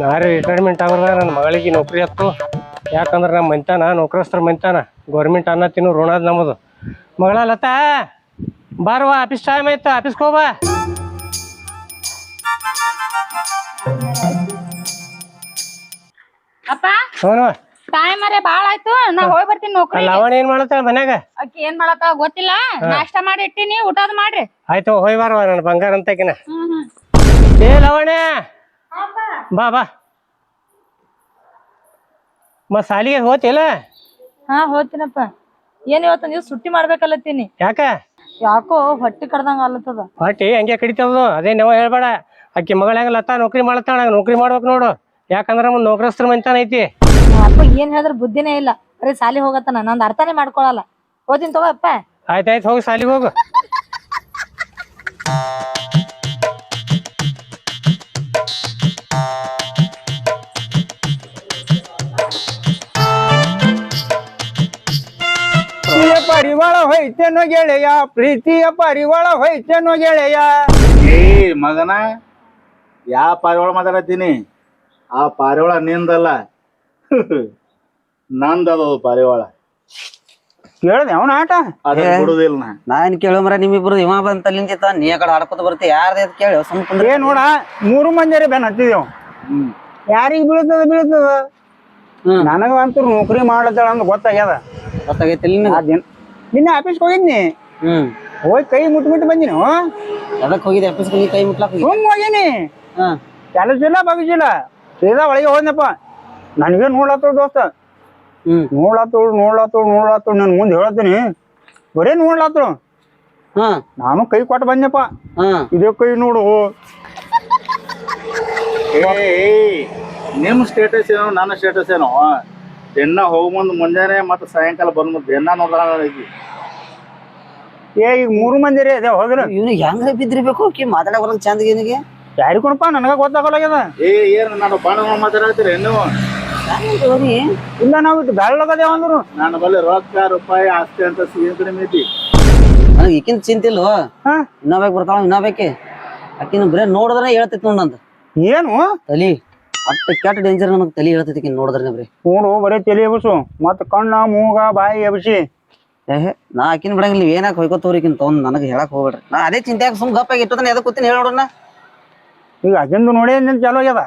ನಾರೇ ರಿಟೈರ್ಮೆಂಟ್ ಆಗೋದ ನನ್ನ ಮಗಳಿಗೆ ನೌಕರಿ ಹತ್ತು. ಯಾಕಂದ್ರೆ ನಮ್ಮ ಮಂತಾನ ನೌಕರಸ್ತ್ರ ಮಂತಾನ ಗೌರ್ಮೆಂಟ್ ಅನ್ನ ತಿನ್ನು ಋಣ ಅದ ನಮ್ಮದು. ಮಗಳ ಲತಾ ಬಾರವ್ವ ಆಫೀಸ್ ಟೈಮ್ ಆಯ್ತು ಆಫೀಸ್ಗೆ ಹೋಗ್ಬಾ. ಅಪ್ಪ ಹ್ಞೂ ಟೈಮ್ ಅರೆ ಬಾಳ ಆಯ್ತು. ನಾ ಹೋಗಿ ಬರ್ತೀನಿ ನೌಕರಿ. ಲವಣ ಏನು ಮಾಡತ್ತಾಳ ಮನ್ಯಾಗ? ಅಕ್ಕಿ ಏನ್ ಮಾಡತ್ತಾಳ ಗೊತ್ತಿಲ್ಲ. ನಾಷ್ಟ ಮಾಡಿ ಇಟ್ಟಿನಿ ಊಟದ ಮಾಡ್ರಿ. ಆಯ್ತು ಹೋಗಿ ಬರ್ವಾ ನನ್ನ ಬಂಗಾರ ಅಂತಕಿನ ಏ ಲವಣ್ಯ ಬಾ ಬಾ. ಮತ್ ಸಾಲಿಗೆ ಹೋತಿಲ್ಲ ಹಾ ಹೋಗ್ತೀನಪ್ಪ. ಏನ್ ಇವತ್ತಿನ ನೀವು ಸುಟ್ಟಿ ಮಾಡ್ಬೇಕಲ್ಲತ್ತೀನಿ? ಯಾಕ? ಯಾಕೋ ಹೊಟ್ಟಿ ಕಡ್ದಂಗ ಅಲ್ಲತ್ತದ ಹೊಟ್ಟಿ ಹಂಗೆ ಕಡಿತದ? ಅದೇ ನಾವು ಹೇಳ್ಬೇಡ. ಅಕ್ಕಿ ಮಗಳ ನೌಕರಿ ಮಾಡ್ತಾಳ ನೌಕರಿ ಮಾಡ್ಬೇಕು ನೋಡು. ಯಾಕಂದ್ರ ಮುಂದ್ ನೌಕರಸ್ತ್ರ ಮಂತಾನ ಐತಿ. ಅಪ್ಪ ಏನ್ ಹೇಳಿದ್ರ ಬುದ್ಧಿನೇ ಇಲ್ಲ. ಅರೆ ಸಾಲಿ ಹೋಗತ್ತಾನ. ನಂದ್ ಅರ್ಥನೇ ಮಾಡ್ಕೊಳಲ್ಲ. ಓದಿನ ತಗೋ ಅಪ್ಪ. ಆಯ್ತಾಯ್ತು ಹೋಗಿ ಸಾಲಿಗೆ ಹೋಗು. ಪರಿವಾಳ ಹೋಯ್ತೇನೋ ಗೆಳೆಯ ಪ್ರೀತಿಯ ಪರಿವಾಳ ಹೋಯ್ತೇನೋ ಗೆಳೆಯ. ಏ ಮಗನ ಯಾ ಪಾರಿವಾಳ ಮಾತಾಡತ್ತೀನಿ? ಆ ಪಾರಿವಾಳ ನಿಂದಲ್ಲ. ನಂದದ ಪಾರಿವಾಳ. ಕೇಳ್ದೆ ಅವನ ಆಟ? ಅದನ್ನ ಬಿಡುದಿಲ್ಲ ನಾ. ನಾನ್ ಕೇಳಂಬ್ರ ನಿಮ್ಮಿಬ್ರು ಇವ ಬಂತ ನಿಂತಿತ್ತ ನೀ ಆ ಕಡೆ ಹಾಡ್ಕೊತ ಬರ್ತಿ ಯಾರ್ದ ಕೇಳಿ ಸುಮ್ ಏ ನೋಡ ಮೂರು ಮಂದಿರ ಬೆನ್ ಹತ್ತಿದೇವ್ ಹ್ಮ್. ಯಾರಿಗ್ ಬೀಳ್ತದ ಬೀಳ್ತದ? ಹ್ಮ್. ನನಗ ಅಂತೂ ನೌಕರಿ ಮಾಡ್ತಾಳ ಅಂತ ಗೊತ್ತಾಗ್ಯದ. ಗೊತ್ತಾಗೈತಿ ನಿನ್ನೆ ಆಫೀಸ್ಗೆ ಹೋಗಿದ್ನಿ ಹ್ಮ್ ಹೋಗಿ ಕೈ ಮುಟ್ ಮುಟ್ಟು ಬಂದಿನಿ ಎದಕ್ ಹೋಗಿದ್ದೆ ಆಫೀಸ್ ಹೋಗಿ ಕೈ ಮುಟ್ಲಾಕ್ ಹೋಗಿ ಸುಮ್ ಹೋಗಿನಿ ಹಾ ಕೆಲಸ ಇಲ್ಲ ಬಗ್ಸಿಲ್ಲ ಸೀದಾ ಒಳಗೆ ಹೋದ್ನಪ್ಪ ನನಗೆ ನೋಡ್ಲತ್ತಳ ದೋಸ್ತ ಹ್ಮ್ ನೋಡ್ಲತ್ತಳು ನೋಡ್ಲತ್ತಳು ನೋಡ್ಲತ್ತಳು ನನ್ ಮುಂದೆ ಹೇಳತ್ತೀನಿ ಬರೇ ನೋಡ್ಲತ್ತಳು ಹಾ ನಾನು ಕೈ ಕೊಟ್ಟು ಬಂದೆಪ್ಪ ಹಾ ಇದೇ ಕೈ ನೋಡು ಏ ಏ, ನಿಮ್ ಸ್ಟೇಟಸ್ ಏನೋ ನನ್ನ ಸ್ಟೇಟಸ್ ಏನೋ ದಿನ ಹೋಗ್ಬಂದು ಮುಂದ್ ಮುಂಜಾನೆ ಮತ್ತೆ ಸಾಯಂಕಾಲ ಬಂದ್ ದಿನ ನೋಡ್ದ ಐತಿ ಏ ಈಗ ಮೂರು ಮಂದಿ ರೀ ಅದೇ ಹೋದ್ರ ಇವ್ನಿಗೆ ಹೆಂಗ ಬಿದ್ದಿರ್ಬೇಕು? ಕಿ ಮಾತಾಡಕ್ ಬರಲ್ಲ ಚಂದ ಕೊಣಪ್ಪ ನನಗೆ ನನಗ ಗೊತ್ತಾಗಲ್ಲಾಗ್ಯದ. ಏ ಏನು ನಾನು ಬಾಣ ಮಾತಾಡತ್ತೀರಿ ನೀವು ಇಲ್ಲ ನಾವು ಇಟ್ಟು ಬೆಳ್ಳಗದೆ ಅಂದ್ರು. ನನ್ನ ಬಲ್ಲಿ ರೊಕ್ಕ ರೂಪಾಯಿ ಆಸ್ತಿ ಅಂತ ಸಿಗಿ ಕಡಿಮೆ ಐತಿ. ನನಗೆ ಈಕಿನ ಚಿಂತಿಲ್ಲ ಹಾ? ಇನ್ನೊಬ್ಯಾಕ ಬರ್ತಾವ ಇನ್ನೊಬ್ಯಾಕೆ ಆಕಿನ ಬರೇ ನೋಡಿದ್ರೆ ಹೇಳ್ತೈತಿ ನೋಡಂತ ಏನು? ತಲಿ. ಅಟ್ಟ ಕೆಟ್ಟ ಡೇಂಜರ್ ನನಗೆ ತಲಿ ಹೇಳ್ತೈತಿ ನೋಡಿದ್ರೆ ಬರೀ. ನೋಡು ಬರೀ ತಲೆ ಎಬಸು ಮತ್ತ ಕಣ್ಣ ಮೂಗ ಬಾಯಿ ಎಬಸಿ ಏಹ್ ನಾ ಆಕಿನ ಬಿಡಂಗಿಲ್ಲ ನೀವು ಏನಾಕ ಹೊಯ್ಕೋತವ್ರಿ ಈಕಿನ ನನಗ ನನಗೆ ಹೇಳಕ್ ಹೋಗ್ಬೇಡ್ರಿ. ನಾ ಅದೇ ಚಿಂತ್ಯಾಗ ಸುಮ್ ಗಪ್ಪಾಗಿ ಇಟ್ಟೋತನ ಎದಕ್ ಕೂತೀನಿ ಹೇಳೋಣ ಈಗ ಅಜಂದು ನೋಡಿ ನಿನ್ ಚಲೋ ಆಗ್ಯದ?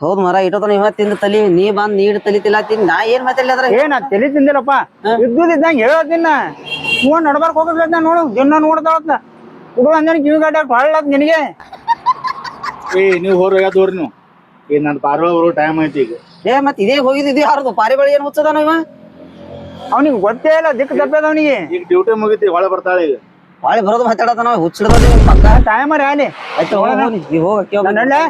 ಹೌದ್ ಮರ ಇಟ್ಟೋತನ ಇವ ತಿಂದ ತಲಿ ನೀ ಬಂದ್ ನೀಡ್ ತಲಿ ತಿಲಾತೀನಿ ನಾ ಏನ್ ಮಾತಾಡ್ಲಿ ಅದ್ರ ಏನ ತಲಿ ತಿಂದಿಲ್ಲಪ್ಪ. ಇದ್ದುದ್ ಇದ್ದಂಗ ಹೇಳತ್ತಿನ ಹ್ಞೂ ನಡ್ಬಾರ್ಕ್ ಹೋಗದ್ಲ ನೋಡು ದಿನ ನೋಡ್ತಾಳತ್ತ ಹುಡುಗ ಅಂದ್ರೆ ಕಿವಿ ಗಡ್ಡ ಹೊಳ್ಳತ್ ನಿನಗೆ. ಏ ನೀವು ಹೋರ್ ಯಾವ್ದೋರಿ ನೀವು. ಈ ನನ್ನ ಪಾರಿವಾಳ ಬರೋ ಟೈಮ್ ಐತಿ ಈಗ. ಏ ಮತ್ ಇದೇ ಹೋಗಿದ್ದು ಯಾರ್ದು? ಪಾರಿಬಳಿ ಏನ್ ಹುಚ್ಚದಾನ ಇವ? ಅವನಿಗೆ ಗೊತ್ತೇ ಇಲ್ಲ ದಿಕ್ಕ ತಪ್ಪದ ಅವನಿಗೆ. ಈಗ ಡ್ಯೂಟಿ ಮುಗಿತಿ ಒಳ ಬರ್ತಾಳೆ ಈಗ. ಬಾಳಿ ಬರೋದು ಮಾತಾಡತಾನ ಹುಚ್ಚಿಡ್ದ ಪಕ್ಕ. ಅಲ್ಲಿ. ಆಯ್ತು. ಈಗ ಹೋಗ ನಡ್ಲೆ?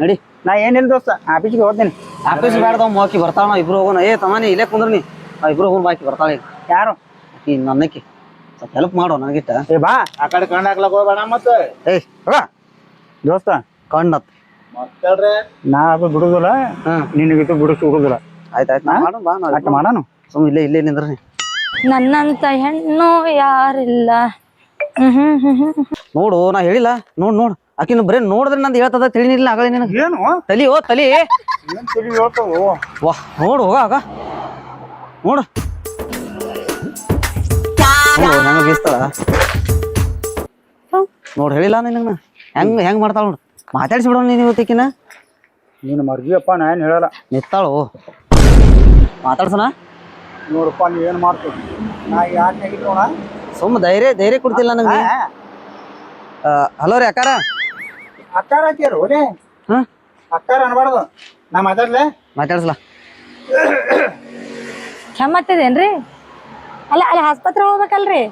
ನಡಿ. ನಾ ಏನಿಲ್ಲ ದೋಸ್ತ ಆಫೀಸ್ಗೆ ಹೋಗ್ತೀನಿ. ಆಫೀಸ್ ಬೇಡದ ಮೋಕಿ ಬರ್ತಾವ ನಾವ್ ಇಬ್ರು ಹೋಗೋಣ. ಏ ತಮಾನಿ ಇಲ್ಲೇ ಕುಂದ್ರಿ ನೀ. ಇಬ್ರು ಹೋಗಿ ಬಾಕಿ ಬರ್ತಾಳೆ ಈಗ. ಯಾರು? ಈ ನನ್ನಕ್ಕೆ. ಸ್ವಲ್ಪ ಹೆಲ್ಪ್ ಮಾಡೋ ನನಗಿಟ್ಟ. ಏ ಬಾ. ಆ ಕಡೆ ಕಣ್ಣು ಹಾಕ್ಲಕ್ ಹೋಗ್ಬೇಡ ಮತ್ತೆ. ಏಯ್ ಹೋಗ ದೋಸ್ತ. ಕಣ್ಣತ್ ನಾ ಅದು ಬಿಡುದಿಲ್ಲ. ಹ್ಮ್ ನಿನಗಿತ್ತು ಬಿಡಿಸಿ ಬಿಡುದಿಲ್ಲ ಆಯ್ತಾಯ್ತು ನಾ ಮಾಡೋಣ ಬಾ ಅಟ್ಟ ಮಾಡೋಣ? ಸುಮ್ ಇಲ್ಲೇ ಇಲ್ಲೇ ನಿಂದ್ರಿ. ನನ್ನಂತ ಹೆಣ್ಣು ಯಾರಿಲ್ಲ. ನೋಡು ನಾ ಹೇಳಿಲ್ಲ. ನೋಡ್ ನೋಡ್. ಆಕಿನ ಬರೇ ನೋಡಿದ್ರೆ ನಂದು ಹೇಳ್ತದ ತಿಳಿನಿಲ್ಲ ಆಗಲಿ ನಿನಗೆ. ಏನು? ತಲಿ ಓ ತಲಿ. ಏನ್ ತಲಿ ಹೇಳ್ತಾವು? ವಾ ನೋಡು ಹೋಗ ಆಗ. ನೋಡು. ನೋಡು ಹೆಂಗ ಬೀಸ್ತಾಳ ನೋಡ್ ಹೇಳಿಲ್ಲ ನಿನಗ ಹೆಂಗ್ ಹೆಂಗ್ ಮಾಡ್ತಾಳ ನೋಡು. ಮಾತಾಡ್ಸಿ ಬಿಡೋಣ ನೀನು ಇವತ್ತಿಕಿನ ನೀನು ಮರ್ಜಿಯಪ್ಪ ನಾ ಏನು ಹೇಳಲ್ಲ. ನಿತ್ತಾಳು ಮಾತಾಡ್ಸೋಣ? ನೋಡಪ್ಪ ನೀ ಏನು ಮಾಡ್ತೀವಿ ನಾ ಯಾಕೆ ಸುಮ್ಮ ಧೈರ್ಯ ಧೈರ್ಯ ಕೊಡ್ತಿಲ್ಲ ನನಗೆ ಹಲೋ ರೀ ಅಕ್ಕಾರ. ಅಕ್ಕಾರ ಹಾಕ್ಯಾರ ಓಲೆ ಹಾಂ? ಅಕ್ಕಾರ ಅನ್ಬಾರ್ದು. ನಾ ಮಾತಾಡ್ಲೆ? ಮಾತಾಡ್ಸಲ ಕೆಮ್ಮತ್ತದೇನ್ರಿ ಅಲ್ಲ ಅಲ್ಲಿ ಆಸ್ಪತ್ರೆ ಹೋಗ್ಬೇಕಲ್ರಿ?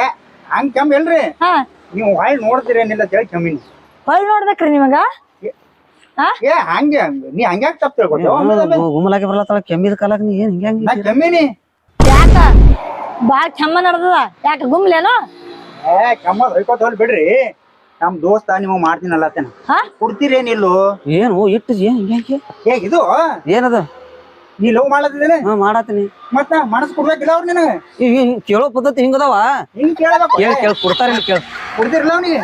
ಏ ಹಂಗೆ ಕೆಮ್ಮ ಇಲ್ರಿ? ಹಾಂ. ನೀವು ಹಾಯ್ ನೋಡ್ತೀರಿ ಏನಿಲ್ಲ ಕೇಳಿ ಕೆಮ್ಮಿನಿ. ಹೊಳ್ ನೋಡ್ಬೇಕ್ರಿ ನಿಮಗ? ಏ ಹಂಗೆ ನೀ ಹಂಗ್ಯಾಕ್ ತಪ್ಪು ತಿಳ್ಕೊತೇವ ಗುಮ್ಮಲಾಗೆ ಬರ್ಲತ್ತಾಳ ಕೆಮ್ಮಿದ ಕಾಲಾಗ ನೀ ಏನ್ ಹಿಂಗ ನಾ ಕೆಮ್ಮಿನಿ. ಯಾಕ? ಬಾಳ್ ಕೆಮ್ಮ ನಡ್ದದ. ಯಾಕ ಗುಮ್ಲೇನೋ? ಏ ಕೆಮ್ಮದ್ ಹೊಯ್ಕೋತ ಹೋಲ್ ಬಿಡ್ರಿ. ನಮ್ ದೋಸ್ತ ನಿಮಗ್ ಮಾಡ್ತೀನಲ್ಲತ್ತೇನ ಹಾ? ಕೊಡ್ತೀರೇನಿಲ್ಲೋ? ಏನು ಇಟ್ಟು ಏನ್ ಏ ಇದು? ಏನದ? ನೀ ಲವ್ ಮಾಡತ್ತಿದ್ದೇನೆ? ಹಾ ಮಾಡಾತೀನಿ ಮತ್ತ ಮನಸ್ ಕೊಡ್ಬೇಕಿಲ್ಲ ಅವ್ರ ನಿನಗ? ಈ ಈ ಕೇಳೋ ಪದ್ಧತಿ ಹಿಂಗದಾವ? ಹಿಂಗ್ ಕೇಳಬೇಕು. ಕೇಳಿ ಕೇಳಿ ಕೊಡ್ತಾರ ಕೇಳಿ? ಕೊಡ್ತಿರಲ್ಲ ಅವ್ನಿಗೆ.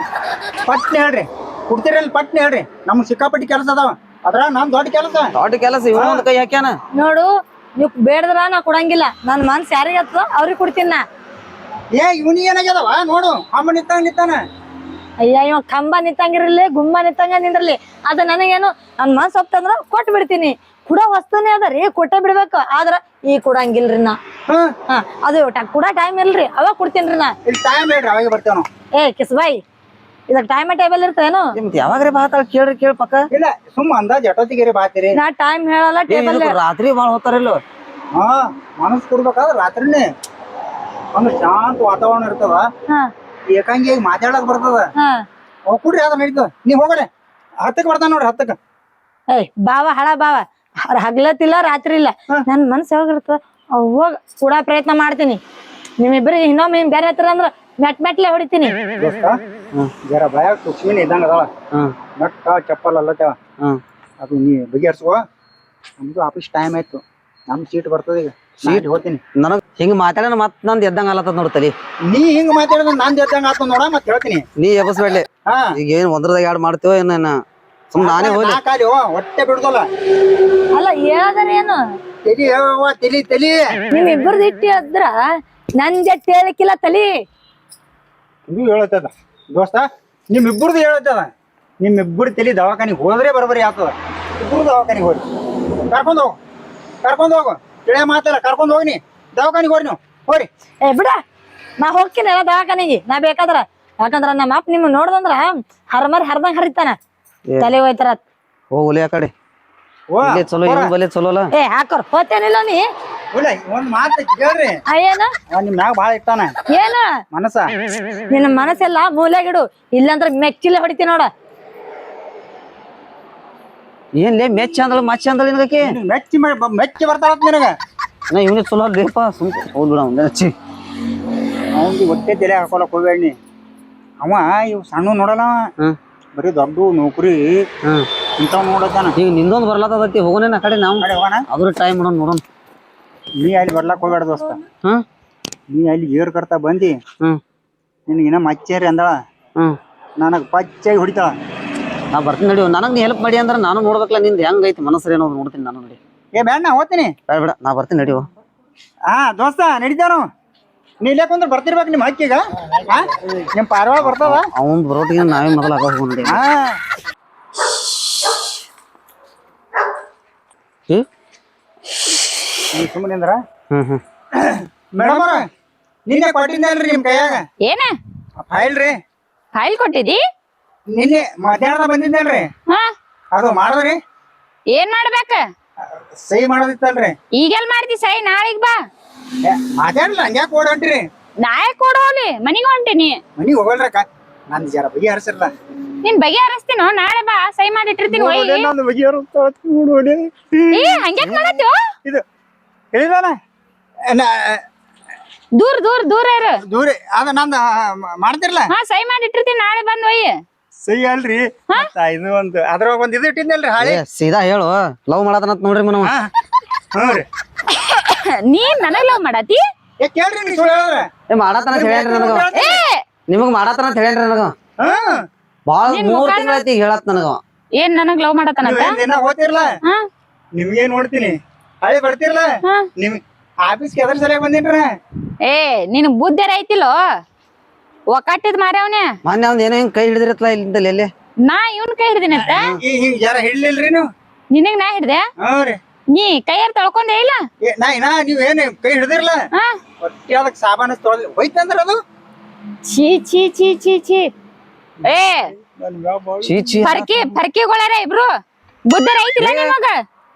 ಪಟ್ನೆ ಹೇಳ್ರಿ. ಕುಡ್ತೀರಲ್ಲ ಪಟ್ನೆ ಹೇಳ್ರಿ. ನಮ್ಗೆ ಸಿಕ್ಕಾಪಟ್ಟಿ ಕೆಲಸ ಅದಾವ. ಅದ್ರ ನಾನ್ ದೊಡ್ಡ ಕೆಲಸ. ದೊಡ್ಡ ಕೆಲಸ ಕೈ ಹಾಕ್ಯಾನ? ನೋಡು ನೀವು ಬೇಡದ್ರ ನಾ ಕೊಡಂಗಿಲ್ಲ. ನನ್ ಮನ್ಸ್ ಯಾರಿಗ ಹತ್ತೋ ಅವ್ರಿಗೆ ಕೊಡ್ತೀನಿ ನಾ. ಏ ಇವನಿ ಏನಾಗ್ಯದವ? ನೋಡು ಅಮ್ಮ ನಿತ್ತಂಗ ನಿತ್ತಾನ ಅಯ್ಯ ಇವ ಕಂಬ ನಿಂತಂಗಿರ್ಲಿ ಗುಮ್ಮ ನಿತ್ತಂಗ ನಿಂದ್ರಲಿ. ಅದ ನನಗೇನು ನನ್ ಮನ್ಸ್ ಒಪ್ತಂದ್ರ ಕೊಟ್ಟು ಬಿಡ್ತೀನಿ. ಕುಡ ವಸ್ತುನೇ ಅದ ರೀ ಕೊಟ್ಟೆ ಬಿಡ್ಬೇಕು. ಆದ್ರ ಈ ಕೊಡಂಗಿಲ್ರಿ ನಾ. ಹ್ಮ್ ಹಾ ಅದು ಕೂಡ ಕುಡ ಟೈಮ್ ಇಲ್ರಿ ಅವಾಗ ಕೊಡ್ತೀನ್ರಿ ನಾ. ಇಲ್ಲಿ ಟೈಮ್ ಹೇಳ್ರಿ ಅವಾಗ ಬರ್ತೇವ ನಾವು. ಏ ಕಿಸ್ಬಾಯಿ. ಇದಕ್ ಟೈಮ್ ಟೇಬಲ್ ಇರ್ತೇನು ಮತ್ ಯಾವಾಗ್ರಿ ಬಾತಾಳ ಕೇಳ್ರಿ ಕೇಳ್ ಪಕ್ಕ. ಇಲ್ಲ ಸುಮ್ಮ ಅಂದಾಜ್ ಎಟೋತಿಗೆರಿ ಬಾತೀರಿ ನಾ ಟೈಮ್ ಹೇಳಲ್ಲ ಟೇಬಲ್ ರಾತ್ರಿ ಬಾಳ ಹೋತಾರ ಹಾ ಮನಸ್ ಕೊಡ್ಬೇಕಾದ್ರ ರಾತ್ರಿನೇ ಒಂದು ಶಾಂತ ವಾತಾವರಣ ಇರ್ತದ. ಏಕಾಂಗಿ ಏಕಾಂಗಿಯಾಗಿ ಮಾತಾಡಕ್ ಬರ್ತದ. ಹಾ. ಅವ್ ಕುಡ್ರಿ ಅದ ನಡೀತದ. ನೀವ್ ಹೋಗ್ರಿ. ಹತ್ತಕ್ ಬರ್ತಾನ ನೋಡ್ರಿ ಹತ್ತಕ್. ಏಯ್ ಬಾವ ಹಳ ಬಾವ. ಹಗ್ಲತ್ತಿಲ್ಲ ರಾತ್ರಿ ಇಲ್ಲ. ನನ್ ಮನ್ಸ್ ಯಾವಾಗ ಇರ್ತದ? ಅವಾಗ ಕೂಡ ಪ್ರಯತ್ನ ಮಾಡ್ತೀನಿ. ನಿಮ್ಮಿಬ್ಬರಿಗೆ ಇನ್ನೊಮ್ಮೆ ಬೇರೆ ಹತ್ರ ಅಂದ್ರ ಮೆಟ್ ಮೆಟ್ಲೆ ಹೊಡಿತೀನಿ. ದೋಸ್ತ ಜರ ಭಯ ಇದ್ದಂಗ ಅದಾವ. ನಟ್ಟ ಚಪ್ಪಲ್ ಅಲ್ಲತ್ತೇವ ಹ್ಮ್. ಅದು ನೀ ಬಗೆಹರಿಸುವ ನಮ್ದು ಆಫೀಸ್ ಟೈಮ್ ಆಯ್ತು. ನಮ್ ಸೀಟ್ ಬರ್ತದ ಈಗ. ಸೀಟ್ ಹೋಗ್ತೀನಿ. ನನಗ್ ಹಿಂಗ್ ಮಾತಾಡೋಣ ಮತ್ ನಂದ್ ಎದ್ದಂಗ ಅಲ್ಲತ್ತದ ನೋಡ್ತಲಿ ನೀ ಹಿಂಗ್ ಮಾತಾಡಿದ್ರೆ ನಂದ್ ಎದ್ದಂಗ ಆತ ನೋಡ ಮತ್ ಹೇಳ್ತೀನಿ. ನೀ ಎಬಸ್ ಬೇಡ ಈಗ ಏನ್ ಒಂದ್ರದಾಗ ಯಾಡ್ ಮಾಡ್ತೀವೋ ಏನ ಸುಮ್ ನಾನೇ ಹೋಗ್ಲಿ. ಹೋ ಹೊಟ್ಟೆ ಬಿಡುದಲ್ಲ. ಅಲ್ಲ ಹೇಳದ್ರ ಏನು? ತಲಿ ತಲಿ ತಲಿ. ನಿಮ್ ಇಬ್ಬರದ್ ಇಟ್ಟಿ ಅದ್ರ ನನ್ ಜಟ್ ಹೇಳಿಕಿಲ್ಲ ತಲಿ. ಇದು ಹೇಳತ್ತದ ದೋಸ್ತ ನಿಮ್ಮಿಬ್ಬರದು ಹೇಳತ್ತದ ನಿಮ್ಮಿಬ್ಬರು ತಲೆ ತಲಿ ದವಾಖಾನಿಗೆ ಹೋದ್ರೆ ಬರೋಬರಿ ಆಗ್ತದ. ಇಬ್ಬರು ದವಾಖಾನಿಗೆ ಹೋಗಿ ಕರ್ಕೊಂಡು ಹೋಗು. ಕರ್ಕೊಂಡು ಹೋಗು. ತಿಳಿಯ ಮಾತಲ್ಲ ಕರ್ಕೊಂಡು ಹೋಗಿ ನೀ ದವಾಖಾನಿಗೆ ಹೋರಿ ನೀವು. ಹೋರಿ. ಏ ಬಿಡ. ನಾ ಹೋಗ್ತೀನಿ ಎಲ್ಲ ದವಾಖಾನಿಗೆ. ನಾ ಬೇಕಾದ್ರ. ಯಾಕಂದ್ರ ನಮ್ಮ ಅಪ್ಪ ನಿಮ್ಮ ನೋಡ್ದಂದ್ರ ಹರಮರ್ ಹರ್ದಂಗ್ ಹರಿತಾನ. ತಲೆ ಹೋಯ್ತಾರ ಹೋಗ್ಲಿ ಆ ಕಡೆ. ಇಲ್ಲೇ ಚಲೋ ಇವ್ ಬಲೆ ಚಲೋ ಅಲ್ಲ ಏ ಹಾಕೋರ್ ಹೋತೇನಿಲ್ಲ ನೀ? ಇಲ್ಲ ಒಂದ್ ಮಾತು ಕೇಳ್ರಿ. ಆ, ಏನ? ಅವ ನಿಮ್ ಮ್ಯಾಗ ಬಾಳ ಇಟ್ಟಾನ. ಏನ? ಮನಸ್ಸ. ನಿನ್ನ ಮನಸ್ಸೆಲ್ಲ ಮೂಲೆಗಿಡು. ಇಲ್ಲಂದ್ರ ಮೆಚ್ಚಿಲೆ ಹೊಡಿತಿ ನೋಡ. ಏನ್ಲೇ ಮೆಚ್ಚ ಅಂದಳ ಮಚ್ಚ ಅಂದಳ ನಿನಗಕ್ಕೆ ನೀನ್ ಮೆಚ್ಚಿ ಮಾಡಿ ಬ- ಮೆಚ್ಚಿ ಬರ್ತಾರ ನಿನಗ. ನಾ ಇವನೇ ಚಲೋ ಅಲ್ಲೇಪ ಸುಮ್ ಹೋಗ್ಬಿಡ ಹಚ್ಚಿ ಅವ್ನಿಗೆ ಒಟ್ಟೆ ತಲೆ ಹಾಕೊಳಕ್ ಹೋಗ್ಬೇಡಿ. ಅವ ಇವ್ ಸಣ್ಣ ನೋಡಲ್ಲ. ಅವ. ಹ್ಮ್ ಬರೀ ದೊಡ್ಡ ನೌಕರಿ. ಹ್ಮ್ ಇಂಥವ್ ನೋಡತ್ತಾನ ಈಗ ನಿಂದೊಂದು ಬರ್ಲಾತದತಿ ಹೋಗೋಣ ಆ ಕಡೆ ನಾವು ಕಡೆ ಹೋಗೋಣ? ಅದ್ರ ಟೈಮ್ ನೋಡೋಣ ನೋಡೋಣ. ನೀ ಅಲ್ಲಿ ಬರ್ಲಾಕ್ ಹೋಗ್ಬೇಡ ದೋಸ್ತ. ಹ್ಮ್? ನೀ ಅಲ್ಲಿ ಏರ್ ಕರ್ತಾ ಬಂದಿ ಹ್ಮ್. ಏನ ಮಚ್ಚೇರಿ ಅಂದಾಳ. ಹ್ಮ್. ನನಗೆ ಪಚ್ಚಾಗಿ ಹೊಡಿತಾಳ. ನಾ ಬರ್ತೀನಿ ನಡಿ ನನಗ್ ನೀ ಹೆಲ್ಪ್ ಮಾಡಿ ಅಂದ್ರೆ ನಾನು ನೋಡ್ಬೇಕಲ್ಲ ನಿಂದ ಹೆಂಗ್ ಐತಿ ಮನಸ್ಸು ಏನೋ ನೋಡ್ತೀನಿ ನಾನು ನೋಡಿ. ಏ ಬೇಡ ನಾ ಹೋಗ್ತೀನಿ. ಬೇಡ ಬೇಡ ನಾ ಬರ್ತೀನಿ ನಡಿವ ಹಾ ದೋಸ್ತ ನಡೀತಾನು ನೀ ಇಲ್ಲೇ ಕುಂದ್ರ ಬರ್ತಿರ್ಬೇಕು ನಿಮ್ ಹಕ್ಕಿಗ. ಹಾ ನಿಮ್ ಪಾರವಾಳ ಬರ್ತದ ಅವನ್ ಬರೋಟಿಗೆ ನಾವೇ ಮೊದಲು ಆಗ ಹೋಗೋಣ ಹಾ ಏ? ನೀ ಸುಮ್ಮನೆ ಅಂದ್ರ ಹ್ಮ್ ಹ್ಮ್. ಮೇಡಮ್ ಅವ್ರ ನಿನ್ನೆ ಕೊಟ್ಟಿದ್ದಲ್ರಿ ನಿಮ್ ಕೈಯಾಗ. ಏನ? ಫೈಲ್ ರೀ. ಫೈಲ್ ಕೊಟ್ಟಿದಿ ನಿನ್ನೆ ಮಧ್ಯಾಹ್ನ ಬಂದಿದ್ದಲ್ರಿ ಹಾ. ಅದು ಮಾಡೋದ್ರಿ? ಏನ್ ಮಾಡ್ಬೇಕ? ಸಹಿ ಮಾಡೋದಿತ್ತಲ್ರಿ. ಈಗೆಲ್ ಮಾಡ್ತಿ ಸೈ ನಾಳೆಗ್ ಬಾ. ಏ, ಮಾತಾಡ್ಲ ಹಂಗ್ಯಾಕ್ ಓಡ್ ಹೊಂಟ್ರಿ? ನಾಳೆ ಕೊಡೋಲಿ ಮನಿಗ್ ಹೊಂಟಿನಿ. ಮನಿಗ್ ಹೋಗಲ್ರಕ್ಕ ನಾನ್ ಜರ ಬಗೆ ಹರಿಸಿರ್ಲ. ನಿನ್ ಬಗೆ ಹರಸ್ತೀನ? ನಾಳೆ ಬಾ ಸೈ ಮಾಡಿ ಇಟ್ಟಿರ್ತೀನಿ ಒಯ್ಯಿ. ನಂದು ಬಗೆ ಹರಿಸ್ತಾ ಏ ಹಂಗ್ಯಾಕ್ ಮಾಡತ್ತೀವೋ ಇದು ಹೇಳಿದಾನ? ದೂರ ದೂರ ದೂರ ಇರು. ದೂರ ಅದ ನಂದ ಮಾಡ್ತಿರ್ಲ? ಹಾ ಸೈ ಮಾಡಿ ಇಟ್ಟಿರ್ತೀನಿ ನಾಳೆ ಬಂದ್ ಒಯ್ಯ. ಸೈ ಅಲ್ರಿ? ಮತ್ತ ಇದು ಒಂದು ಅದ್ರಾಗ ಒಂದ್ ಇದು ಇಟ್ಟಿದ್ನಲ್ರಿ ಹಾಳೆ? ಸೀದಾ ಹೇಳು ಲವ್ ಮಾಡತನತ್ ನೋಡ್ರಿ ಮನವ. ಹಾ ಹ್ಞೂ ರೀ. ನೀನ್ ನನಗ್ ಲವ್ ಮಾಡತಿ ಏ ಕೇಳ್ರಿ ನೀ ಸುಳ್ಳು ಹೇಳಿದ್ರ ಏ ಮಾಡತನ ಅಂತ ಹೇಳ್ರಿ ನನಗ. ಏ! ನಿಮಗ್ ಮಾಡತನ ಅಂತ ಹೇಳ್ರಿ ನನಗ. ಹಾ ಬಾಳ ನಿನ್ ಮೂರ್ ಮುಖಾನ- ತಿಂಗಳೈತಿ ಹೇಳತ್ ನನಗ ಏನ್ ನನಗ್ ಲವ್ ಮಾಡತನಂತ ನೀವೇನ್ ದಿನ ಹೋಗ್ತಿರ್ಲ ಹಾ? ನಿಮ್ಗೆ ನೋಡ್ತೀನಿ. ಹಳೆ ಬರ್ತಿರ್ಲ? ಹಾ. ನಿಮ್ ಆಫೀಸ್ ಎದ್ರ ಸಲ ಬಂದಿನ್ರಿ ಏ ನಿನ್ ಬುದ್ಧಿರ ಐತಿಲೋ ಒಕ್ಕಟ್ಟಿದ್ ಮಾರ್ಯಾವನೆ ಮೊನ್ನೆ ಅವ್ನ ಏನೋ ಹಿಂಗ್ ಕೈ ಹಿಡಿದಿರತ್ಲ ಇಲ್ಲಿಂದ ಎಲ್ಲಿ ನಾ ಇವನ್ ಕೈ ಹಿಡ್ದಿನಂತ ಈ ಹಿಂಗ್ ಜರ ಹಿಡ್ಲಿಲ್ರಿ ನೀವು? ನಿನಗ್ ನಾ ಹಿಡ್ದೆ? ರೀ. ನೀ ಕೈಯಾರ ತೊಳ್ಕೊಂಡೆ ಇಲ್ಲ? ಏ, ನಾ ಇನ್ನ ನೀವ್ ಏನ್ ಕೈ ಹಿಡ್ದಿರ್ಲ? ಹಾ? ಒಟ್ಟಿ ಅದಕ್ ಸಾಬಾನ ತೊಳೆದ್ ಹೋಯ್ತಂದ್ರ ಅದು? ಛೀ ಛೀ ಛೀ ಛೀ ಛೀ. ಏ! ಫರ್ಕಿ ಫರ್ಕಿಗಳಾರ ಇಬ್ರು. ಐತಿಲ್ಲ ನಿಮಗ?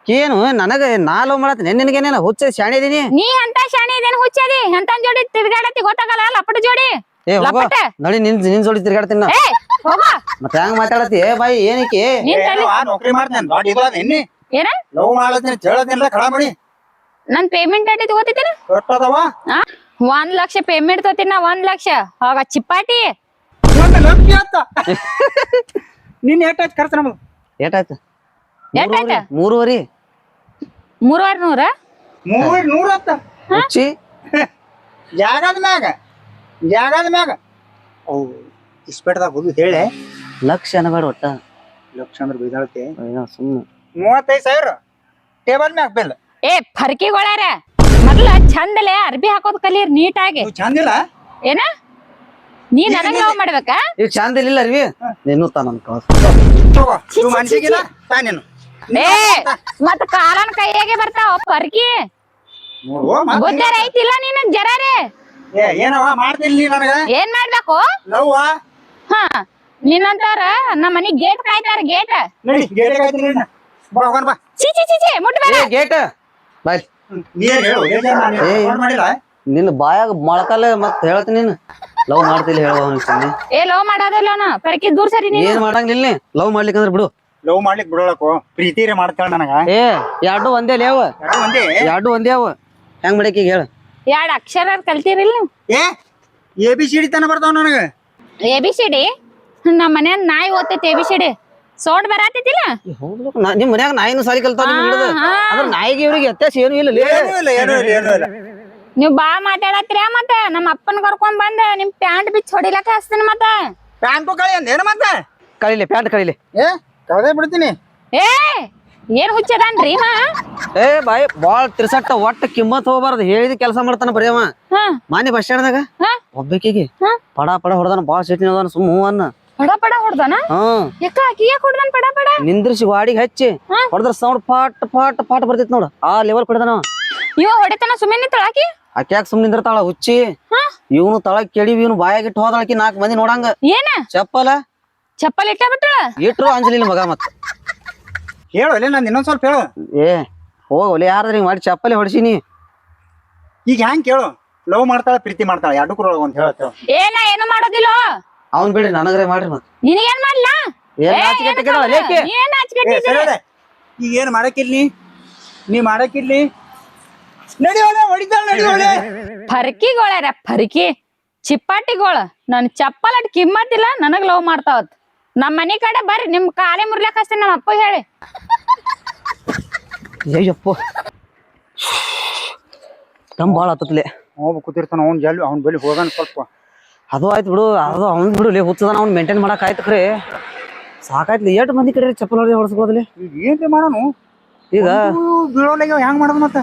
ಏನು? ನನಗ ನಾ ಲವ್ ಮಾಡತ್ತೀನಿ ನಿನಗೇನೇನ ಹುಚ್ಚ ಶಾಣೆ ಇದೀನಿ? ನೀ ಅಂತ ಶಾಣೆ ಇದೇನ್ ಹುಚ್ಚದಿ ಅಂತ ಜೋಡಿ ತಿರ್ಗಾಡತಿ ಗೊತ್ತಾಗಲ್ಲ? ಲಪಟ ಜೋಡಿ. ಏ ಹೋಗೋ. ನಡಿ ನಿನ್ ನಿನ್ ಜೋಡಿ ತಿರ್ಗಾಡ್ತೀನಿ ನಾ ಏ ಹೋಗ. ಮತ್ತೆ ಹೆಂಗ್ ಮಾತಾಡತಿ? ಏ ಬಾಯಿ ಏನಕ್ಕೆ? ನಿನ್ ನೌಕರಿ ಮಾಡ್ತೇನೆ ಏನ? ಲವ್ ಮಾಡತ್ತೀನಿ ನನ್ ಪೇಮೆಂಟ್ ಅಡ್ಡಿ ತಗೋತಿದ್ದೀನಿ? ಕೊಟ್ಟದವ ಒಂದ್ ಲಕ್ಷ ಪೇಮೆಂಟ್ ತಗೋತೀನಿ ನಾ ಒಂದ್ ಲಕ್ಷ. ಅವಾಗ ಚಿಪ್ಪಾಟಿ. ಒಂದು ನಂಬಿಕೆ ಆತ ನಿನ್ ಎಷ್ಟಾಯ್ತು ಖರ್ಚು ನಮ್ದು ಏಟಾಯ್ತು ಎಷ್ಟಾಯ್ತ ಮೂರುವರಿ. ಮೂರುವರೆ ನೂರ? ಮೂರ್ ನೂರ ಆತ. ಹುಚ್ಚಿ. ಜಾಗದ ಮ್ಯಾಗ ಜಾಗದ ಮ್ಯಾಗ. ಅವು ಇಸ್ಪೇಟ್ದಾಗ ಹೋಗಿ ಹೇಳಿ. ಲಕ್ಷ ಅನಬೇಡ ಒಟ್ಟ. ಲಕ್ಷ ಅಂದ್ರೆ ಬೈದಾಳತೆ ಸುಮ್ಮನೆ ಮೂವತ್ತೈದು ಸಾವಿರ. ಟೇಬಲ್ ಮ್ಯಾಗ ಬಿಲ್. ಏ ಫರ್ಕಿಗೊಳಾರ. ಮೊದ್ಲ ಚಂದಲೆ ಅರ್ಬಿ ಹಾಕೋದ್ ಕಲಿಯರ್ ನೀಟಾಗಿ. ಆಗಿ ಚಂದಿಲ್ಲ? ಏನ? ನೀ ನನಗ ಲವ್ ಮಾಡ್ಬೇಕಾ? ಈಗ ಚಂದ ಇಲ್ಲ ರೀ ನೀನು ತಾನ ಮನ್ಸಿಗಿಲ್ಲ ತಾ ನೀನು ಏ ಕೈಯಾಗೆ ಬರ್ತಾವ ಪರ್ಕಿ. ಗೊತ್ತಾರ ಐತಿಲ್ಲ ನೀನ್. ಜರಾರೆ. ಏ ಏನವ ಮಾಡ್ತಿಲ್ಲ ನೀ ನನಗ? ಏನ್ ಮಾಡ್ಬೇಕು? ಲವ್ವ? ಹಾ ನಿನ್ನಂತಾರ ನಮ್ಮ ಮನಿಗ್ ಗೇಟ್ ಕಾಯ್ತಾರ ಗೇಟ್. ನಡಿ ಗೇಟ್ ಕಾಯ್ತೀನಿ ನಡಿ. ಬಾ ಹೋಗೋಣ ಬಾ. ಚಿ ಚಿ ಚಿ ಚಿ ಮುಟ್ಬೇಡ ಏ ಗೇಟ್. ಬಾಯ್. ನೀ ಏನ್ ಹೇಳು? ಏನ್ ಏ. ಫೋನ್ ಮಾಡಿಲ್ಲ? ನಿನ್ನ ಬಾಯಾಗ ಮೊಳಕಾಲ ಮತ್ ಹೇಳ್ತೀನಿ ನೀನು. ಲವ್ ಮಾಡ್ತಿಲ್ಲ ಹೇಳುವ ಏ ಲವ್ ಮಾಡೋದಿಲ್ಲ ಅವ್ನು. ಪರಕಿ ದೂರ ಸರಿ ನೀನು. ಏನ್ ಮಾಡಂಗಿಲ್ಲ ಲವ್ ಮಾಡ್ಲಿಕ್ಕಂದ್ರ ಬಿಡು. ಲವ್ ಮಾಡ್ಲಿಕ್ ಬಿಡೋಳಕು ಪ್ರೀತಿರೇ ಮಾಡ್ತಾಳ ನನಗ. ಏ ಎರಡು ಒಂದೇ ಲೇವ ಎರಡು ಒಂದೇ? ಎರಡು ಒಂದೇ ಅವ. ಹೆಂಗ್ ಮಾಡಕ್ಕೆ ಈಗ ಹೇಳ. ಎರಡ್ ಅಕ್ಷರ ಕಲ್ತಿರಿಲ್ಲ ನೀವು ಏ ಎ ಬಿ ಸಿ ಡಿ ತನ ಬರ್ತಾವ ನನಗ. ಎ ಬಿ ಸಿ ಡಿ ನಮ್ಮ ಮನ್ಯಾಗ ನಾಯಿ ಓದ್ತೈತಿ A B C D sound ಬರಾತೈತಿಲ್ಲ? ನಿಮ್ ಮನ್ಯಾಗ ನಾಯಿನೂ ಸಾಲಿ ಕಲ್ತಾವ ನಿಮ್ ಹಿಡಿದು. ಅದ್ರ ನಾಯಿಗೆ ಇವ್ರಿಗೆ ವ್ಯತ್ಯಾಸ ಏನು ಇಲ್ಲ ಲೇ. ಏನೂ ಇಲ್ಲ ಏನೂ ಇಲ್ಲ ಏನೂ ಇಲ್ಲ. ನೀವ್ ಬಾ ಮಾತಾಡತ್ರ ಮತ್ತ? ನಮ್ಮ ಅಪ್ಪನ್ ಕರ್ಕೊಂಡ್ ಬಂದ ನಿಮ್ ಪ್ಯಾಂಟ್ ಬಿಚ್ಚ ಹೊಡಿಲಕ್ಕ ಹಚ್ತೀನಿ ಮತ್ತ. ಪ್ಯಾಂಟು ಕಳಿ ಅಂದ ಏನು ಮತ್ತೆ? ಕಳಿಲಿ ಪ್ಯಾಂಟ್ ಕಳಿಲಿ ಏ ಕಳ್ದೇ ಬಿಡ್ತೀನಿ. ಏ ಏನ್ ಹುಚ್ಚದಾನ್ರಿ ಮಾ ಏ ಬಾಯ್ ಬಾಳ್ ತಿರ್ಸಟ್ಟ ಒಟ್ಟ ಕಿಮ್ಮತ್ ಹೋಗ್ಬಾರ್ದು. ಹೇಳಿದ ಕೆಲಸ ಮಾಡ್ತಾನ ಬರೀ ಅವ. ಹಾ. ಮಾನ್ಯ ಬಸ್ ಸ್ಟ್ಯಾಂಡ್ದಾಗ ಹಾ? ಒಬ್ಬಕಿಗೆ ಹಾ? ಪಡ ಪಡ ಹೊಡ್ದಾನ ಬಾಳ ಸಿಟ್ಟಿನ ಅದಾನ ಸುಮ್ಮ ಹೂವನ್ನ ಪಡ ಪಡ ಹೊಡ್ದಾನ? ಹ್ಮ್ ಯಾಕ ಆಕಿ ಯಾಕೆ ಹೊಡ್ದಾನ ಪಡ ಪಡ? ನಿಂದ್ರಿಸಿ ವಾಡಿಗೆ ಹಚ್ಚಿ ಹಾ? ಹೊಡೆದ್ರ ಸೌಂಡ್ ಪಾಟ್ ಪಾಟ್ ಪಾಟ್ ಬರ್ತೈತಿ ನೋಡು. ಆ ಲೆವೆಲ್ ಪಡೆದಾನ ಅವ. ಇವ ಹೊಡೆತನ ಸುಮ್ಮನೆ ತೊಳಾಕಿ ಆಕೆ ಸುಮ್ನೆ ನಿಂದಿರ್ತಾಳ ಹುಚ್ಚಿ? ಇವನು ತಳಗ್ ಕೆಡಿವಿ ಇವನು ಬಾಯಾಗಿಟ್ಟು ಹೋದಳಕಿ ನಾಲ್ಕು ಮಂದಿ ನೋಡಂಗ. ಏನ? ಚಪ್ಪಲ? ಚಪ್ಪಲ್ ಇಟ್ಟ ಬಿಟ್ಟಳ? ಇಟ್ರು ಅಂಜಲಿಲ್ಲ ಮಗ ಮತ್ತ ಹೇಳು ಅಲ್ಲೇ ನಾನು ಇನ್ನೊಂದ್ ಸ್ವಲ್ಪ ಹೇಳು. ಏ ಹೋಗ್ ಒಲೆ ಯಾರ್ದ್ರಿ ಮಾಡಿ ಚಪ್ಪಲಿ ಹೊಡ್ಸಿನಿ. ಈಗ ಹ್ಯಾಂಗ್ ಕೇಳು? ಲವ್ ಮಾಡ್ತಾಳ ಪ್ರೀತಿ ಮಾಡ್ತಾಳ ಎರಡು ಕುರೊಳಗ ಅಂತ ಹೇಳತ್ತೇವ ಏನ ಏನು ಮಾಡೋದಿಲ್ಲ? ಅವ್ನ್ ಬಿಡ್ರಿ ನನಗ್ರೆ ಮಾಡ್ರಿ ಮತ್. ನಿನಗೇನ್ ಮಾಡ್ಲಾ? ಏನ್ ಏನ್. ಈಗ ಏನ್ ಮಾಡಕ್ಕಿಲ್ಲ ನೀ ನೀ ಮಾಡಕ್ಕಿರ್ಲಿ ನಡಿ ಒಳ್ಳೆ ಹೊಡಿತಾಳ ನಡಿ ಒಳ್ಳೆ ಫರ್ಕಿಗೋಳ್ಯಾರ ಫರ್ಕಿ. ಚಿಪ್ಪಾಟಿಗೋಳ. ನನ್ ಚಪ್ಪಲ್ ಅಟ್ ಕಿಮ್ಮತ್ತಿಲ್ಲ ನನಗ್ ಲವ್ ಮಾಡ್ತಾವತ್. ನಮ್ ಮನಿ ಕಡೆ ಬರ್ರಿ ನಿಮ್ ಕಾಲೇ ಮುರ್ಲಾಕ್ ಹಚ್ತೀನಿ ನಮ್ಮ ಅಪ್ಪ ಹೇಳಿ. ಅಯ್ಯಪ್ಪ ತಮ್ಮ ಭಾಳ ಹತ್ತತ್ಲೆ. ಹೋಗ್ ಕೂತಿರ್ತಾನ ಅವ್ನ್ ಜಲ್ ಅವ್ನ ಬಳಿ ಹೋಗೋಣ ಸ್ವಲ್ಪ. ಅದು ಆಯ್ತು ಬಿಡು ಅದು ಅವ್ನ್ ಬಿಡು ಲೇ ಹುಚ್ಚದಾನ ಅವ್ನ್ ಮೇಂಟೈನ್ ಮಾಡಕ್ ಆಯ್ತು ಖರೆ ಸಾಕಾಯ್ತು ಎಷ್ಟು ಮಂದಿ ಕಡೆ ಚಪ್ಪಲ್ ಹೊಡೆದು ಹೊಡ್ಸ್ಬೋದ್ಲಿ ಈಗ ಏನ್ರಿ ಮಾಡೋನು? ಈಗ ಹೆಂಗ್ ಮಾಡೋದು ಮತ್ತ?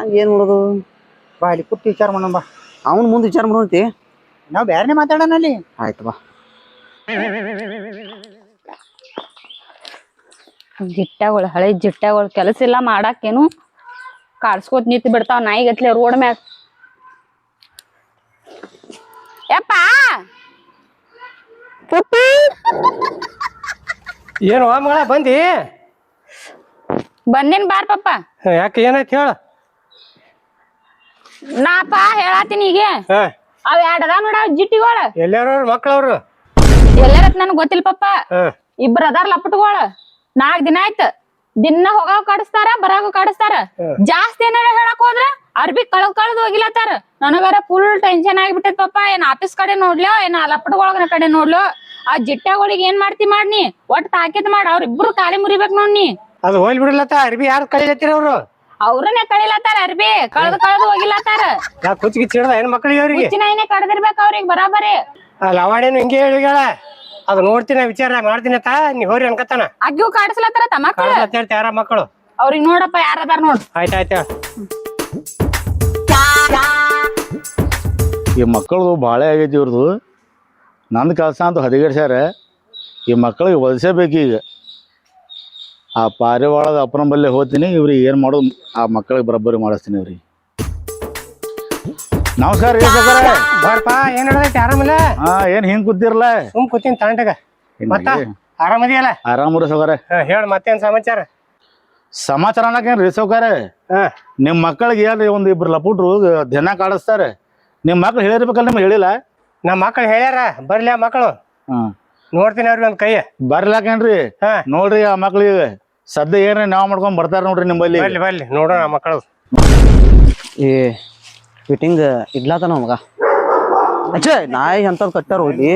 ಹೆಂಗ್ ಏನ್ ಮಾಡೋದು? ಬಾ ಇಲ್ಲಿ ಕೂತ್ ವಿಚಾರ ಮಾಡೋಣ ಬಾ. ಅವ್ನ್ ಮುಂದೆ ವಿಚಾರ ಮಾಡೋಂತಿ ನಾವು ಬೇರೆನೇ ಮಾತಾಡೋಣ ಅಲ್ಲಿ. ಆಯ್ತು ಬಾ. ಜಿಟ್ಟಗಳು ಹಳೆ ಜಿಟ್ಟಗಳು ಕೆಲಸ ಇಲ್ಲ ಮಾಡಾಕೇನು? ಕಾಡ್ಸ್ಕೊತ್ ನಿಂತು ಬಿಡ್ತಾವ ನಾಯಿಗತ್ಲೆ ರೋಡ್ ಮ್ಯಾಗ. ಯಪ್ಪ! ಏನು ವಾ ಮಗಳ ಬಂದಿ? ಬಂದಿನ ಬಾರ್ ಪಪ್ಪ ಯಾಕೆ ಏನಾಯ್ತು ಹೇಳ. ನಾಪ ಹೇಳಾತೀನಿ ಈಗ ಹಾ. ಅವ್ ಎರಡ್ ಅದಾವ ನೋಡ ಜಿಟ್ಟಿಗೋಳ. ಎಲ್ಲಾರ ಮಕ್ಳವ್ರು? ಎಲ್ಲಾರ ನನ್ಗ್ ಗೊತ್ತಿಲ್ಲ ಪಪ್ಪ. ಹಾ. ಇಬ್ರ ಅದಾರ ಲಪಟ್ಗೋಳ. ನಾಕ್ ದಿನ ಆಯ್ತ. ದಿನ ಹೋಗಾವ್ ಕಾಡಿಸ್ತಾರ ಬರಾಗ ಕಾಡಿಸ್ತಾರ. ಜಾಸ್ತಿ ಏನಾರ ಹೇಳಕ್ ಹೋದ್ರ ಅರ್ಬಿ ಕಳದ್ ಕಳದ್ ಹೋಗಿಲತ್ತಾರ. ನನಗಾರ ಫುಲ್ ಟೆನ್ಷನ್ ಆಗಿಬಿಟ್ಟೈತ್ ಪಪ್ಪ. ಏನ್ ಆಫೀಸ್ ಕಡೆ ನೋಡ್ಲೋ ಏನ್ ಲಪಟ್ಗೊಳಗನ ಕಡೆ ನೋಡ್ಲೋ? ಆ ಜಿಟ್ಟಗಳಿಗೆ ಏನ್ ಮಾಡ್ತಿ ಮಾಡ್ನಿ? ಒಟ್ ತಾಕಿದ್ ಮಾಡ. ಅವ್ರ ಇಬ್ರು ಕಾಲಿ ಮುರಿಬೇಕ್ ನೋಡ್ನಿ ಅದು ಹೋಲ್ ಬಿಡಲತ್ತ? ಅರ್ಬಿ ಯಾರು ಕಳಿಲತ್ತೀರ ಅವ್ರು? ಅವ್ರನ್ನೇ ಕಳಿಲತ್ತಾರ ಅರ್ಬಿ. ಕಳದ್ ಕಳದ್ ಹೋಗಿಲತ್ತಾರ. ಕುಚ್ಚಿಗೆ ಚಿಡ್ದ ಏನ್ ಮಕ್ಳಿಗೆ ಅವ್ರಿಗೆ. ಹುಚ್ಚಿನ ಏನೇ ಕಡ್ದಿರ್ಬೇಕ ಅವ್ರಿಗೆ ಬರಾಬರಿ. ಆ ಲವಾಣೇನು ಹಿಂಗೆ ಹೇಳ ಅದು ನೋಡ್ತೀನಿ ವಿಚಾರ ಮಾಡ್ತೀನಿ ತಾ ನೀ ಹೋರಿ ಅನ್ಕತ್ತಾನ. ಅಗ್ಗಿವು ಕಾಡಿಸ್ಲತ್ತಾರ ತಮ್ಮ ಯಾರ ಮಕ್ಕಳು ಅವ್ರಿಗೆ ನೋಡಪ್ಪ ಯಾರದಾರ ನೋಡ್. ಆಯ್ತು ಆಯ್ತ ಈ ಮಕ್ಕಳದು ಭಾಳ ಆಗೈತಿ ಇವ್ರದ್ದು ನಂದು ಕೆಲಸ ಅಂತ ಹದಿಗೆಡ್ಸ್ಯಾರ. ಈ ಮಕ್ಕಳಿಗೆ ಒಲಿಸಬೇಕು ಈಗ ಆ ಪಾರಿವಾಳದ ಅಪ್ಪನ ಹೋತೀನಿ ಹೋಗ್ತೀನಿ ಇವ್ರಿಗೆ ಏನು ಮಾಡೋದು ಆ ಮಕ್ಕಳಿಗೆ ಬರೋಬ್ಬರಿ ಮಾಡಿಸ್ತೀನಿ ಇವ್ರಿಗೆ. ನಮಸ್ಕಾರ ರೀ ಸೌಕರ. ಬರ್ಪ ಏನ್ ಹಿಂಗ್ ಆರಾಮಿಲ್ಲ ಹಾ ಏನು ಹಿಂಗೆ ಕೂತಿರಲ್ಲ ಸುಮ್ ಕೂತೀನಿ ತಾಂಡಗ ಮತ್ತ ಆರಾಮದಿಯಲ್ಲ ಆರಾಮ್ರಿ ಸೌಕರ. ಹಾ ಹೇಳ ಮತ್ತೇನ್ ಸಮಾಚಾರ? ಸಮಾಚಾರ ರೀ ಸೌಕರ ಹಾ. ನಿಮ್ಮ ಮಕ್ಕಳಿಗೆ ಏನ್ರಿ ಒಂದು ಇಬ್ರು ಲಪುಟ್ರು ದಿನ ಕಾಡಿಸ್ತಾರೆ? ನಿಮ್ಮ ಮಕ್ಳು ಹೇಳಿರ್ಬೇಕಲ್ಲ ನಿಮ್ಗೆ ಹೇಳಿಲ್ಲ? ನಮ್ಮ ಮಕ್ಳು ಹೇಳ್ಯಾರ ಬರ್ಲಿ ಆ ಮಕ್ಕಳು ಹಾಂ. ನೋಡ್ತೀನಿ ಅವ್ರಿಗೆ ಒಂದ್ ಕೈ ಬರ್ಲಾಕೇನ್ರಿ? ನೋಡ್ರಿ ಆ ಮಕ್ಳಿಗೆ. ಸದ್ಯ ಏನ್ರಿ ನಾವ್ ಮಾಡ್ಕೊಂಡ್ ಬರ್ತಾರ ನೋಡ್ರಿ ನಿಮ್ಮಲ್ಲಿ ಬರ್ಲಿ ಬರ್ಲಿ ನೋಡೋಣ ಮಕ್ಕಳು. ಏ ಫಿಟ್ಟಿಂಗ್ ಇಡ್ಲಾತನ ಮಗ. ಅಚ್ಚೆ ನಾಯಿ ಅಂತದ್ ಕಟ್ಟಾರ ಹೋಗಿ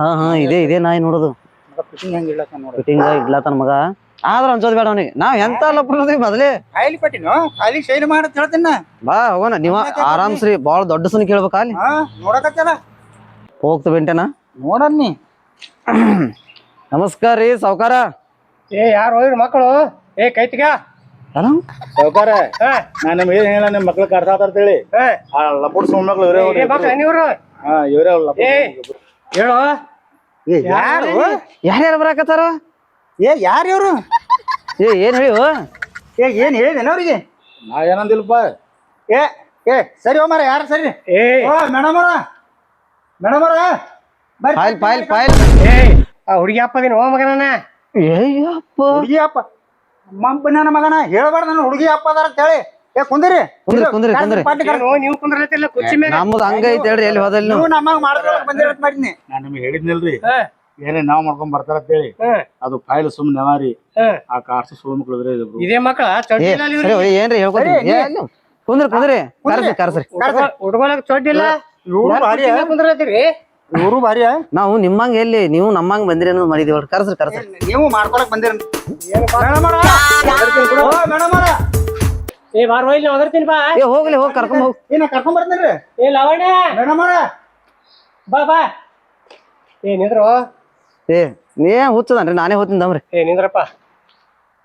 ಹಾ ಹಾ ಇದೇ ಇದೇ ನಾಯಿ ನೋಡೋದು. ಫಿಟ್ಟಿಂಗ್ ಇಡ್ಲಾತನ ಮಗ. ಆದ್ರ ಅನ್ಸೋದ್ ಬೇಡ ಅವನಿಗೆ. ನಾವ್ ಎಂತ ಲಪ್ರದೀವಿ ಮೊದಲೇ. ಕಾಯಿಲಿ ಪಟ್ಟಿನೋ? ಖಾಲಿ ಶೈಲಿ ಮಾಡತ್ ಹೇಳ್ತೀನಿ. ಬಾ ಹೋಗೋಣ. ನೀವ ಆರಾಮ್ಸ್ರಿ. ಬಾಳ ದೊಡ್ಡ ಸುನಿ ಕೇಳ್ಬೇಕ ಅಲ್ಲಿ. ಹಾ ನೋಡಕತ್ತಲ್ಲ. ಹೋಗ್ತ ಬೆಂಟೆನಾ. ನೋಡನ್ನಿ ನಮಸ್ಕಾರ ರೀ ಸಾವುಕಾರ. ಏ ಯಾರು ಹೋಯ್ರಿ ಮಕ್ಕಳು? ಏ ಕೈತಿಗ? ಸಾವುಕಾರ ಸಾವ್ಕಾರ ಹಾ. ನಾ ನಿಮ್ಗೆ ಏನ್ ಹೇಳ ನಿಮ್ ಮಕ್ಳು ಕರ್ಸಾತಾರ್ತೇಳಿ ಹಾ. ಆ ಲಪುಡ್ ಸುಮ್ಮಕ್ಳು ಇವರೇ ಏ ನೀವ್ರು? ಹಾ ಇವರೇ ಏ ಹೇಳು. ಏ ಯಾರು ಯಾರ್ಯಾರು ಬರಾಕತ್ತಾರ? ಏ ಯಾರು ಇವರು? ಏ ಏನ್ ಹೇಳಿ ಏ ಏನ್ ಹೇಳಿದೇನ ಅವ್ರಿಗೆ? ನಾ ಏನಂದಿಲ್ಲಪ್ಪ. ಏ ಏ ಸರಿ ಹೋಮಾರ ಯಾರು ಸರಿ? ಏ. ಓ ಮೇಡಮ್ ಅವ್ರ. ಮೇಡಮ್ ಅವ್ರ ಪಾಯಲ್ ಪಾಯಲ್ ಪಾಯ್ಲ್ ಏ ಆ ಹುಡುಗಿ ಅಪ್ಪದಿನ ಓ ಮಗನ ಏಯ್ಯಪ್ಪ ಹುಡುಗಿ ಅಪ್ಪ. ಮಂಪನ ನನ್ನ ಮಗನ? ಹೇಳ್ಬಾರ್ದು ನನ್ನ ಹುಡುಗಿ ಅಪ್ಪ ಅದಾರ ಅಂತ ಹೇಳಿ ಏ ಕುಂದಿರಿ. ಕುಂದ್ರಿ, ಕುಂದ್ರಿ, ಕುಂದ್ರಿ. ಪಾಟಿ ನೀವು ಕುರ್ಚಿ ಮೇಲೆ ನಮ್ದು ಹಂಗ ಐತಿ ಹೇಳ್ರಿ ಎಲ್ಲಿ ಹೋದಲ್ಲಿ ನೀವು? ನಮ್ಮಂಗ ಮಾಡ್ಕೊಳಕ್ ಬಂದಿರತ್ ಮಾಡಿದ್ನಿ. ನಾ ನಿಮ್ಗೆ ಹೇಳಿದ್ನಿಲ್ರಿ. ಏನೇ ನಾವ್ ಮಾಡ್ಕೊಂಡ್ ಅಂತ ಹೇಳಿ ಅದು ಫೈಲ್ ಸುಮ್ ನೆವಾರಿ. ಆ ಕಾರ್ಸ್ ಸುಳ್ಳು ಮಕ್ಳು ಇದೇ ಮಕ್ಕಳ? ಏನ್ರಿ ಕುಂದ್ರಿ ಕರ್ಸ್ರಿ ಕರ್ಸ್ರಿ. ಇವ್ರು ಭಾರಿ ನಾವು ನಿಮ್ಮಂಗ ಎಲ್ಲಿ ನೀವು ನಮ್ಮಂಗ ಬಂದಿರಿ ಅನ್ನೋದು ಮಾಡಿದೀವಿ ಅವ್ರು ಕರ್ಸ್ರಿ ಕರ್ಸ್ರಿ. ನೀವು ಮಾಡ್ಕೊಳಕ್ ಬಂದಿರ ಏ ಬಾರ್ ಹೋಯ್ಲಿ ಒದರ್ತೀನಿ ಬಾ. ಏ ಹೋಗ್ಲಿ ಹೋಗಿ ಕರ್ಕೊಂಡ್ ಹೋಗ್. ಏನ ಕರ್ಕೊಂಡ್ ಬರ್ತೀನ್ರಿ? ಏ ಲಾವಣ್ಯ ಮೇಡಮ್ ಅವ್ರ. ಬಾ ಬಾ. ಏ ನಿಂದ್ರು. ಏ ನೀ ಹುಚ್ಚದನ್ರಿ? ನಾನೇ ಹೋತೀನಿ ದಮ್ರಿ. ಏ ನಿಂದ್ರಪ್ಪ.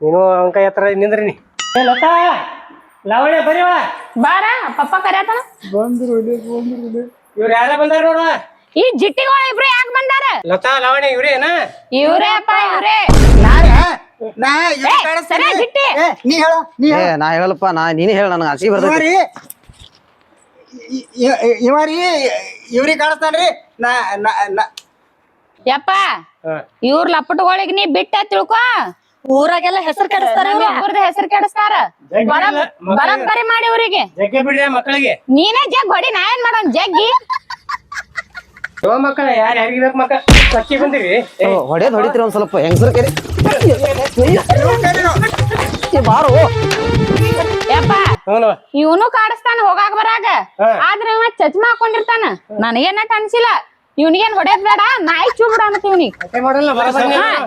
ನೀನು ಅಂಕ ಎತ್ತರ ಹತ್ರ ನಿಂದ್ರಿ ನೀ. ಏ ಲತಾ. ಲವಣ್ಯ ಬರೀವಾ ಬಾರ ಪಪ್ಪ ಕರ್ಯಾತನ. ಇವ್ರು ಯಾರ ಬಂದಾರ ನೋಡ. ಈ ಜಿಟ್ಟಿಗಳ ಇಬ್ರು ಯಾಕೆ ಬಂದಾರ? ಲತಾ ಲವಣ್ಯ ಇವ್ರೇನ ಇವ್ರೇ ಅಪ್ಪ ಇವ್ರೇ. ನಾರ ನಾ ಇವ್ರ್ ಏ, ಕಾಣಿಸ್ತೀನಿ. ಸರಿ, ಜಿಟ್ಟಿ. ಏ, ನೀ ಹೇಳು ನೀ ಏ ಹೇಳ. ನಾ ಹೇಳಪ್ಪ ನಾ ನೀನೇ ಹೇಳ ನನಗೆ ಹಸಿ ಬರ್ತೈತಿ. ಇವರಿ ಇವಾರಿ ಇವ್ರಿಗೆ ಕಾಣಿಸ್ತಾನ್ರಿ. ನಾ ನಾ ನಾ ಯಪ್ಪ. ಇವ್ರ ಲಪಟುಗಳಿಗೆ ನೀ ಬಿಟ್ಟ ತಿಳ್ಕೊ. ಊರಾಗೆಲ್ಲ ಹೆಸರು ಕೆಡಿಸ್ತಾರ. ಒಬ್ಬರದ ಹೆಸರು ಕೆಡಿಸ್ತಾರ. ಬರಬ್ಬರಿ ಮಾಡಿ ಇವ್ರಿಗೆ. ಜಗ್ಗೆ ಬಿಡ್ರಿ ಆ ಮಕ್ಕಳಿಗೆ ನೀನೇ ಜಗ್ ಹೊಡಿ ನಾ ಏನ್ ಮಾಡೋಣ ಜಗ್ಗಿ. ಮಕ್ಕಳ ಯಾರು ಸಕ್ಕಿ ಹೊಡೆದ್ ಹೊಡಿತೀರಿ ಒಂದ್ ಸ್ವಲ್ಪ ಹೆಂಗ್ಸರ್ ಕೇರಿ? ಬಾರೋ. ಇವನು ಕಾಡಿಸ್ತಾನ ಹೋಗಾಕ ಬರಾಗ. ಆದ್ರೆ ಇವ ಚಚ್ಮಾ ಹಾಕೊಂಡಿರ್ತಾನ. ನನಗೇನಟ್ ಅನ್ಸಿಲ್ಲ. ಇವನಿಗೇನ್ ಹೊಡೆಯದ್ ಬೇಡ ನಾಯಿ ಚೂ ಬಿಡ ಅನ್ನತ್ ಇವ್ನಿಗ್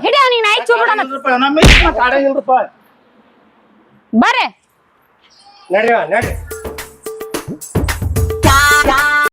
ಹಿಡಿ ಅವ್ನಿಗ್ ನಾಯಿ ಚೂ ಬಿಡ ಬರ್ರೆ. ನಡ್ರಿ ನಡ್ರಿ.